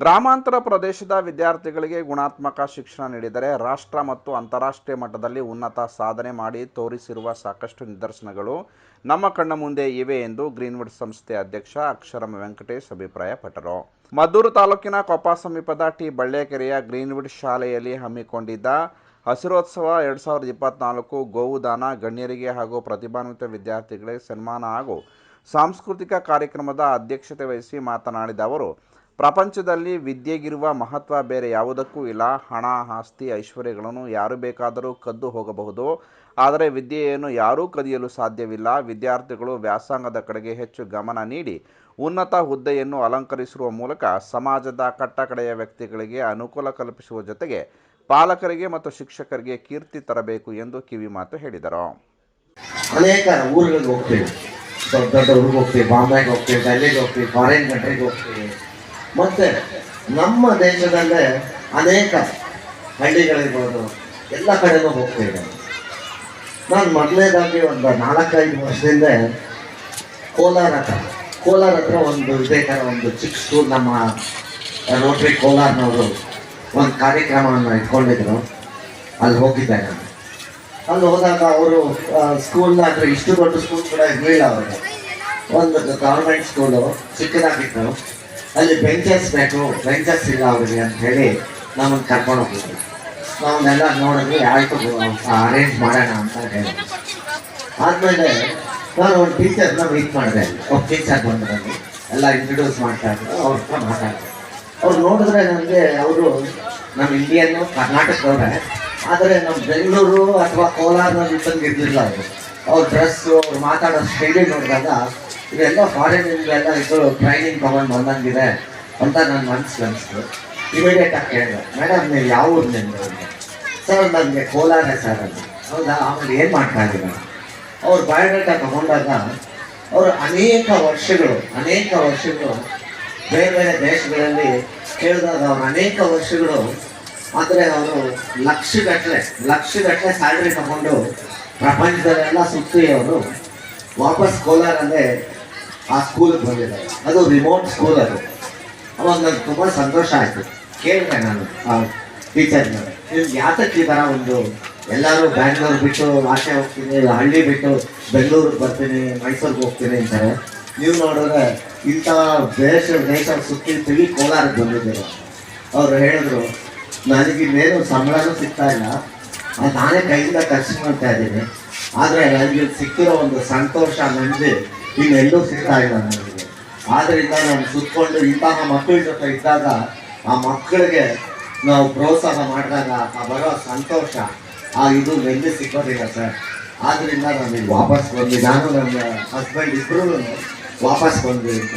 ಗ್ರಾಮಾಂತರ ಪ್ರದೇಶದ ವಿದ್ಯಾರ್ಥಿಗಳಿಗೆ ಗುಣಾತ್ಮಕ ಶಿಕ್ಷಣ ನೀಡಿದರೆ ರಾಷ್ಟ್ರ ಮತ್ತು ಅಂತಾರಾಷ್ಟ್ರೀಯ ಮಟ್ಟದಲ್ಲಿ ಉನ್ನತ ಸಾಧನೆ ಮಾಡಿ ತೋರಿಸಿರುವ ಸಾಕಷ್ಟು ನಿದರ್ಶನಗಳು ನಮ್ಮ ಕಣ್ಣ ಮುಂದೆ ಇವೆ ಎಂದು ಗ್ರೀನ್ವುಡ್ ಸಂಸ್ಥೆ ಅಧ್ಯಕ್ಷ ಅಕ್ಷರಂ ವೆಂಕಟೇಶ್ ಅಭಿಪ್ರಾಯಪಟ್ಟರು. ಮದ್ದೂರು ತಾಲೂಕಿನ ಕೊಪ್ಪ ಸಮೀಪದ ಟಿ ಬಳ್ಳೇಕೆರೆಯ ಗ್ರೀನ್ವುಡ್ ಶಾಲೆಯಲ್ಲಿ ಹಮ್ಮಿಕೊಂಡಿದ್ದ ಹಸಿರೋತ್ಸವ ಎರಡು ಸಾವಿರದ ಇಪ್ಪತ್ನಾಲ್ಕು ಗೋವುದಾನ ಗಣ್ಯರಿಗೆ ಹಾಗೂ ಪ್ರತಿಭಾನ್ವಿತ ವಿದ್ಯಾರ್ಥಿಗಳಿಗೆ ಸನ್ಮಾನ ಹಾಗೂ ಸಾಂಸ್ಕೃತಿಕ ಕಾರ್ಯಕ್ರಮದ ಅಧ್ಯಕ್ಷತೆ ವಹಿಸಿ ಮಾತನಾಡಿದ ಅವರು ಪ್ರಪಂಚದಲ್ಲಿ ವಿದ್ಯೆಗಿರುವ ಮಹತ್ವ ಬೇರೆ ಯಾವುದಕ್ಕೂ ಇಲ್ಲ. ಹಣ, ಆಸ್ತಿ, ಐಶ್ವರ್ಯಗಳನ್ನು ಯಾರು ಬೇಕಾದರೂ ಕದ್ದು ಹೋಗಬಹುದು. ಆದರೆ ವಿದ್ಯೆಯನ್ನು ಯಾರೂ ಕದಿಯಲು ಸಾಧ್ಯವಿಲ್ಲ. ವಿದ್ಯಾರ್ಥಿಗಳು ವ್ಯಾಸಂಗದ ಕಡೆಗೆ ಹೆಚ್ಚು ಗಮನ ನೀಡಿ ಉನ್ನತ ಹುದ್ದೆಯನ್ನು ಅಲಂಕರಿಸುವ ಮೂಲಕ ಸಮಾಜದ ಕಟ್ಟಕಡೆಯ ವ್ಯಕ್ತಿಗಳಿಗೆ ಅನುಕೂಲ ಕಲ್ಪಿಸುವ ಜೊತೆಗೆ ಪಾಲಕರಿಗೆ ಮತ್ತು ಶಿಕ್ಷಕರಿಗೆ ಕೀರ್ತಿ ತರಬೇಕು ಎಂದು ಕಿವಿಮಾತು ಹೇಳಿದರು. ಅನೇಕ ಊರುಗಳಿಗೆ ಹೋಗ್ತೇವೆ. ದೊಡ್ಡ ದೊಡ್ಡ ಊರಿಗೆ ಹೋಗ್ತೇವೆ, ಬಾಂಬೆಗೆ ಹೋಗ್ತೇವೆ ಡೆಲ್ಲಿಗೆ ಹೋಗ್ತೇವೆ, ಫಾರಿನ್ ಕಂಟ್ರಿಗೆ ಹೋಗ್ತೀವಿ. ಮತ್ತು ನಮ್ಮ ದೇಶದಲ್ಲೇ ಅನೇಕ ಹಳ್ಳಿಗಳಿರ್ಬೋದು, ಎಲ್ಲ ಕಡೆನೂ ಹೋಗ್ತಾ ನಾವು ನಾನು ಮೊದಲನೇದಾಗಿ ಒಂದು ನಾಲ್ಕೈದು ವರ್ಷದಿಂದ ಕೋಲಾರ ಹತ್ರ ಕೋಲಾರ ಹತ್ರ ಒಂದು ಇದೇ ಒಂದು ಚಿಕ್ಕ ಸ್ಕೂಲ್ ನಮ್ಮ ರೋಟ್ರಿ ಕೋಲಾರ್ನವರು ಒಂದು ಕಾರ್ಯಕ್ರಮವನ್ನು ಇಟ್ಕೊಂಡಿದ್ರು. ಅಲ್ಲಿ ಹೋಗಿದ್ದೆ ನಾನು. ಅಲ್ಲಿ ಹೋದಾಗ ಅವರು ಸ್ಕೂಲ್ನ ಹತ್ರ ಇಷ್ಟು ದೊಡ್ಡ ಸ್ಕೂಲ್ ಕೂಡ ಇರಲಿಲ್ಲ ಅವರು ಒಂದು ಗೌರ್ಮೆಂಟ್ ಸ್ಕೂಲು ಚಿಕ್ಕದಾಗಿತ್ತು. ಅಲ್ಲಿ ಬೆಂಚಸ್ ಬೇಕು ಬೆಂಚಸ್ ಇಲ್ಲ ಅವರಿಗೆ ಅಂತ ಹೇಳಿ ನಮ್ಮನ್ನು ಕರ್ಕೊಂಡು ಹೋಗಿದ್ರು. ನಾವನ್ನೆಲ್ಲ ನೋಡಿದ್ರೆ ಆಯಿತು ಅರೇಂಜ್ ಮಾಡೋಣ ಅಂತ ಹೇಳಿ. ಆದಮೇಲೆ ನಾನು ಒಂದು ಟೀಚರ್ನ ಮೀಟ್ ಮಾಡಿದೆ. ಒಬ್ಬ ಟೀಚರ್ ಬಂದ್ರಲ್ಲಿ ಎಲ್ಲ ಇಂಟ್ರೊಡ್ಯೂಸ್ ಮಾಡ್ತಾ ಇದ್ರು, ಅವ್ರ ಹತ್ರ ಅವ್ರು ನೋಡಿದ್ರೆ ನನಗೆ ಅವರು ನಮ್ಮ ಇಂಡಿಯನ್ನು ಕರ್ನಾಟಕದವ್ರೆ. ಆದರೆ ನಮ್ಮ ಬೆಂಗಳೂರು ಅಥವಾ ಕೋಲಾರ್ನಲ್ಲಿ ಇದ್ದಂಗೆ ಇರಲಿಲ್ಲ ಅವರು. ಅವ್ರ ಡ್ರೆಸ್ಸು ಅವ್ರು ಮಾತಾಡೋ ಶೈಲಿ ನೋಡಿದಾಗ ಇವೆಲ್ಲ ಎಲ್ಲ ಇದು ಟ್ರೈನಿಂಗ್ ತೊಗೊಂಡು ಬಂದಂಗಿದೆ ಅಂತ ನನ್ನ ಮನಸ್ಸಿಗೆ ಅನಿಸ್ತು. ಇಮಿಡಿಯೇಟ್ ಆಗಿ ಕೇಳಿದೆ ಮೇಡಮ್ ನೀವು ಯಾವ ಊರು ನಿಮ್ಮದು ಸರ್ ನನಗೆ ಕೋಲಾರ ಸರ್ ಅದು ಹೌದಾ? ಆಮೇಲೆ ಏನು ಮಾಡ್ತಾ ಇದ್ದೀರಾ? ಅವ್ರು ಬಯೋಡೇಟಾ ತಗೊಂಡಾಗ ಅವರು ಅನೇಕ ವರ್ಷಗಳು ಅನೇಕ ವರ್ಷಗಳು ಬೇರೆ ಬೇರೆ ದೇಶಗಳಲ್ಲಿ ಕೇಳಿದಾಗ ಅವ್ರು ಅನೇಕ ವರ್ಷಗಳು ಆದರೆ ಅವರು ಲಕ್ಷಗಟ್ಟಲೆ ಲಕ್ಷಗಟ್ಟಲೆ ಸ್ಯಾಲ್ರಿ ತಗೊಂಡು ಪ್ರಪಂಚದಲ್ಲೆಲ್ಲ ಸುತ್ತಿ ಅವರು ವಾಪಸ್ ಕೋಲಾರಲ್ಲೇ ಆ ಸ್ಕೂಲಿಗೆ ಬಂದಿದ್ದಾರೆ ಅದು ರಿಮೋಟ್ ಸ್ಕೂಲ್ ಅದು. ಅವಾಗ ನನಗೆ ತುಂಬ ಸಂತೋಷ ಆಯಿತು. ಕೇಳಿದೆ ನಾನು ಆ ನಿಮ್ಗೆ ಯಾತಕ್ಕೆ ಈ ಥರ ಒಂದು ಎಲ್ಲರೂ ಬ್ಯಾಂಗ್ಳೂರ್ ಬಿಟ್ಟು ಆಚೆ ಹೋಗ್ತೀನಿ ಇಲ್ಲ ಹಳ್ಳಿ ಬಿಟ್ಟು ಬೆಂಗಳೂರಿಗೆ ಬರ್ತೀನಿ, ಮೈಸೂರಿಗೆ ಹೋಗ್ತೀನಿ ಅಂತಾರೆ. ನೀವು ನೋಡಿದ್ರೆ ಇಂಥ ದೇಶ ದೇಶ ಸುತ್ತಿರ್ತೀವಿ ಕೋಲಾರಕ್ಕೆ ಬಂದಿದ್ದೀರ. ಅವ್ರು ಹೇಳಿದ್ರು, ನನಗೆ ಇನ್ನೇನು ಸಂಬಳನೂ ಸಿಗ್ತಾ ಇಲ್ಲ. ನಾನೇ ಕೈಯಿಂದ ಖರ್ಚು ಮಾಡ್ತಾ ಇದ್ದೀನಿ. ಆದರೆ ನನಗೆ ಸಿಕ್ಕಿರೋ ಒಂದು ಸಂತೋಷ ನೆಮ್ಮದಿ ಇನ್ನೆಲ್ಲೂ ಸಿಗ್ತಾ ಇಲ್ಲ ನನಗೆ. ಆದ್ದರಿಂದ ನಾನು ಸುತ್ತಕೊಂಡು ಇಂತಹ ಮಕ್ಕಳ ಜೊತೆ ಇದ್ದಾಗ ಆ ಮಕ್ಕಳಿಗೆ ನಾವು ಪ್ರೋತ್ಸಾಹ ಮಾಡಿದಾಗ ಆ ಬರೋ ಸಂತೋಷ, ಆ ಇದು ನೆಲ್ಲಿ ಸಿಕ್ಕೋದಿಲ್ಲ ಸರ್. ಆದ್ದರಿಂದ ನಾನು ವಾಪಸ್ ಬಂದು. ನಾನು ನನ್ನ ಹಸ್ಬೆಂಡ್ ಇಬ್ಬರೂ ವಾಪಸ್ ಬಂದ್ವಿ ಅಂತ